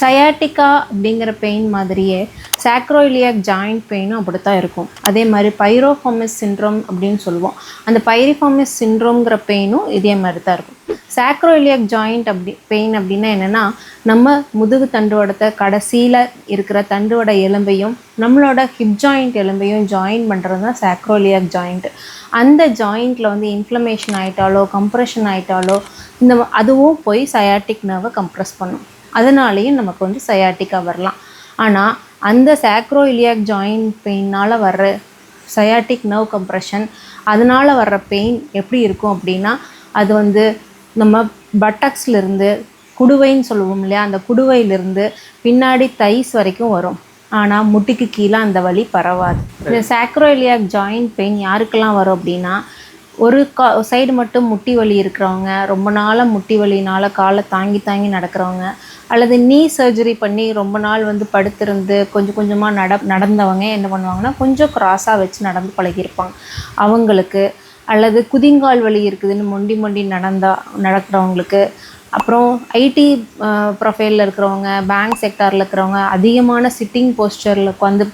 Sciatica அப்படிங்கிற pain மாதிரியே சாக்ரோயிலியாக் joint பெயினும் அப்படி தான் இருக்கும். அதே மாதிரி பைரோஃபாமிஸ் சிண்ட்ரோம் அப்படின்னு சொல்லுவோம். அந்த பைரிஃபாமிஸ் சிண்ட்ரோம்ங்கிற பெயினும் இதே மாதிரி தான் இருக்கும். சாக்ரோயிலியாக் ஜாயிண்ட் அப்படி பெயின் அப்படின்னா என்னென்னா நம்ம முதுகு தண்டுவடத்தை கடைசியில் இருக்கிற தண்டுவட எலும்பையும் நம்மளோட ஹிப் ஜாயிண்ட் எலும்பையும் ஜாயின் பண்ணுறது தான் சாக்ரோலியாக் ஜாயிண்ட் அந்த ஜாயிண்ட்டில் வந்து இன்ஃப்ளமேஷன் ஆயிட்டாலோ கம்ப்ரெஷன் ஆயிட்டாலோ இந்த அதுவும் போய் சயாட்டிக் நர்வை கம்ப்ரெஸ் பண்ணும். அதனாலேயும் நமக்கு வந்து சயாட்டிக்கா வரலாம். ஆனால் அந்த சாக்ரோ இலியாக் ஜாயிண்ட் பெயினால் வர்ற சயாட்டிக் நர்வ் கம்ப்ரெஷன் அதனால் வர்ற பெயின் எப்படி இருக்கும் அப்படின்னா அது வந்து நம்ம பட்டக்ஸ்லேருந்து குடுவைன்னு சொல்லுவோம் இல்லையா அந்த குடுவையிலிருந்து பின்னாடி தைஸ் வரைக்கும் வரும். ஆனால் முட்டிக்கு கீழே அந்த வலி பரவாது. இந்த சாக்ரோயிலியாக் ஜாயிண்ட் பெயின் யாருக்கெல்லாம் வரும் அப்படின்னா ஒரு கா சைடு மட்டும் முட்டி வலி இருக்கிறவங்க ரொம்ப நாளாக முட்டி வலினால காலை தாங்கி தாங்கி நடக்கிறவங்க அல்லது நீ சர்ஜரி பண்ணி ரொம்ப நாள் வந்து படுத்திருந்து கொஞ்சம் கொஞ்சமாக நட நடந்தவங்க என்ன பண்ணுவாங்கன்னா கொஞ்சம் க்ராஸாக வச்சு நடந்து பழகியிருப்பாங்க. அவங்களுக்கு அல்லது குதிங்கால் வலி இருக்குதுன்னு மொண்டி மொண்டி நடந்தா நடக்கிறவங்களுக்கு அப்புறம் ஐடி ப்ரொஃபைலில் இருக்கிறவங்க பேங்க் செக்டாரில் இருக்கிறவங்க அதிகமான சிட்டிங் போஸ்டரில் உட்காந்து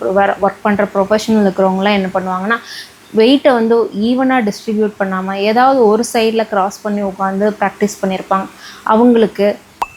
ஒர்க் பண்ணுற ப்ரொஃபஷனல் இருக்கிறவங்களாம் என்ன பண்ணுவாங்கன்னா வெயிட்டை வந்து ஈவனாக டிஸ்ட்ரிபியூட் பண்ணாமல் ஏதாவது ஒரு சைடில் கிராஸ் பண்ணி உட்காந்து ப்ராக்டிஸ் பண்ணியிருப்பாங்க. அவங்களுக்கு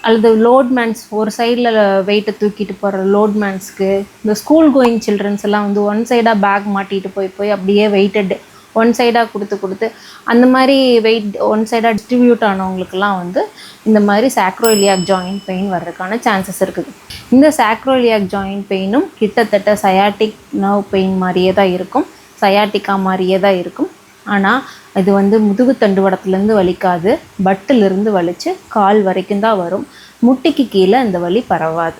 அல்லது லோட்மேன்ஸ் ஒரு சைடில் வெயிட்டை தூக்கிட்டு போகிற லோட்மேன்ஸ்க்கு இந்த ஸ்கூல் கோயிங் சில்ட்ரன்ஸ் எல்லாம் வந்து ஒன் சைடாக பேக் மாட்டிகிட்டு போய் போய் அப்படியே வெயிட்டட் ஒன் சைடாக கொடுத்து கொடுத்து அந்த மாதிரி வெயிட் ஒன் சைடாக டிஸ்ட்ரிபியூட் ஆனவங்களுக்குலாம் வந்து இந்த மாதிரி சாக்ரோலியாக் ஜாயின்ட் பெயின் வர்றதுக்கான சான்சஸ் இருக்குது. இந்த சாக்ரோலியாக் ஜாயின்ட் பெயினும் கிட்டத்தட்ட சயாட்டிக் நர்வ் பெயின் மாதிரியே தான் இருக்கும் சயாட்டிக்கா மாதிரியே தான் இருக்கும். ஆனால் இது வந்து முதுகு தண்டுவடத்துலேருந்து வலிக்காது. பட்டிலிருந்து வலிச்சு கால் வரைக்கும் தான் வரும். முட்டிக்கு கீழே இந்த வலி பரவாது.